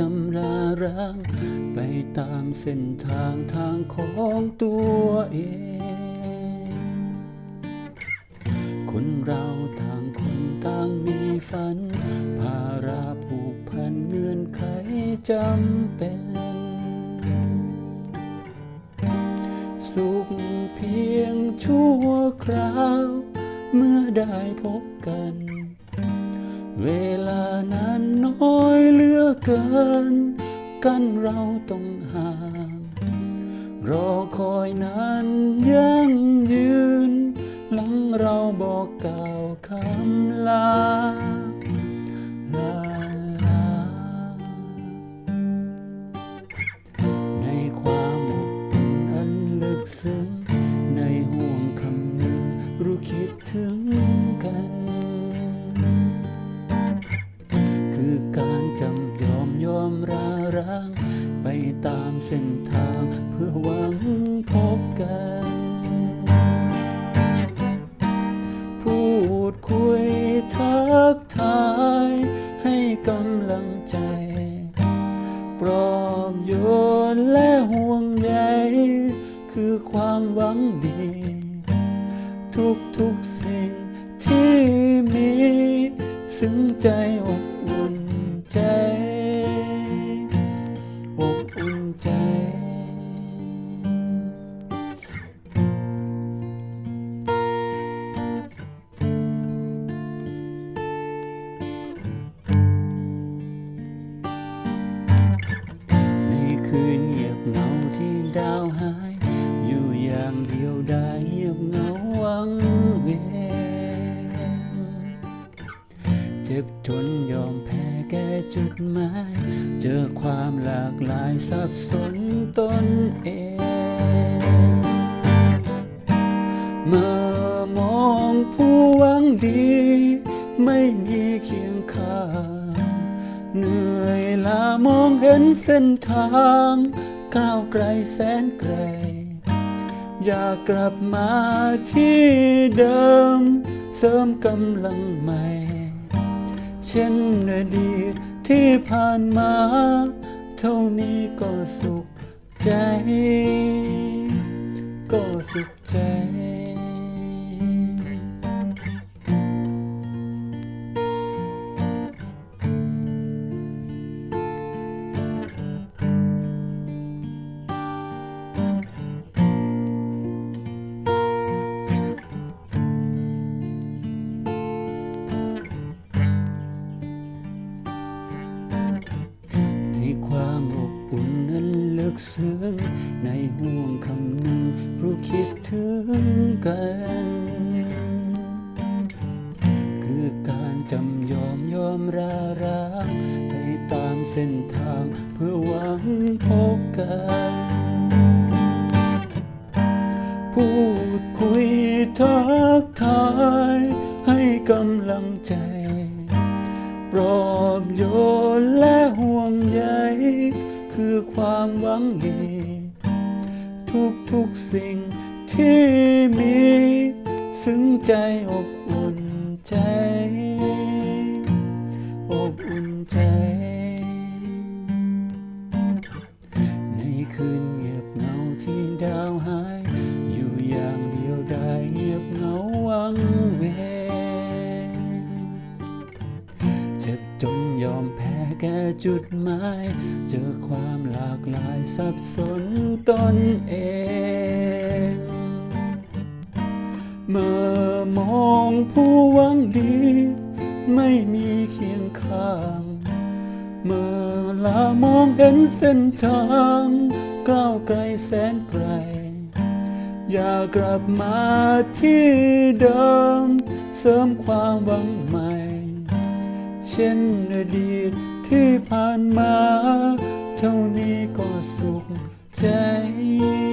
จำราร้างไปตามเส้นทางทางของตัวเอง คนเราต่างคนต่างมีฝัน ภาระผูกพันเงื่อนไขจำเป็น สุขเพียงชั่วคราว เมื่อได้พบกัน เวลานั้นน้อยเหลือเกิน กันเราต้องห่าง รอคอยนานยังยืน หลังเราบอกกล่าวคำลา และห่วงใยคือความหวังดี ทุกทุกๆสิ่งที่มี ซึ้งใจอก อย่างเดียวได้เงียบเหงาวังเวงเจ็บจนยอมแพ้แก่จุดหมาย เจอความหลากหลายสับสนตนเอง เมื่อมองผู้หวังดี ไม่มีเคียงข้างเหนื่อยลามองเห็นเส้นทาง ก้าวไกลแสนไกล อยากกลับมาที่เดิม เสริมกำลังใหม่ เช่นอดีตที่ผ่านมา เท่านี้ก็สุขใจ ก็สุขใจ กซึ้งในห่วงคำหนึ่งรู้คิดถึงกัน คือการจำยอมยอมราร้างไปตามเส้นทางเพื่อหวังพบกัน พูดคุยทักทายให้กำลังใจปลอบโยนและห่วงใย คือความหวังดี ทุกทุกๆสิ่งที่มี ซึ้งใจอบอุ่นใจ อบอุ่นใจ ในคืน เจ็บจนยอมแพ้แก่จุดหมาย เจอความหลากหลายสับสนตนเองเมื่อมองผู้หวังดี ไม่มีเคียงข้างเมื่อลามองเห็นเส้นทางก้าวไกลแสนไกล อยากกลับมาที่เดิม เสริมความหวังใหม่ เช่นอดีตที่ผ่านมา เท่านี้ก็สุขใจก็สุขใจ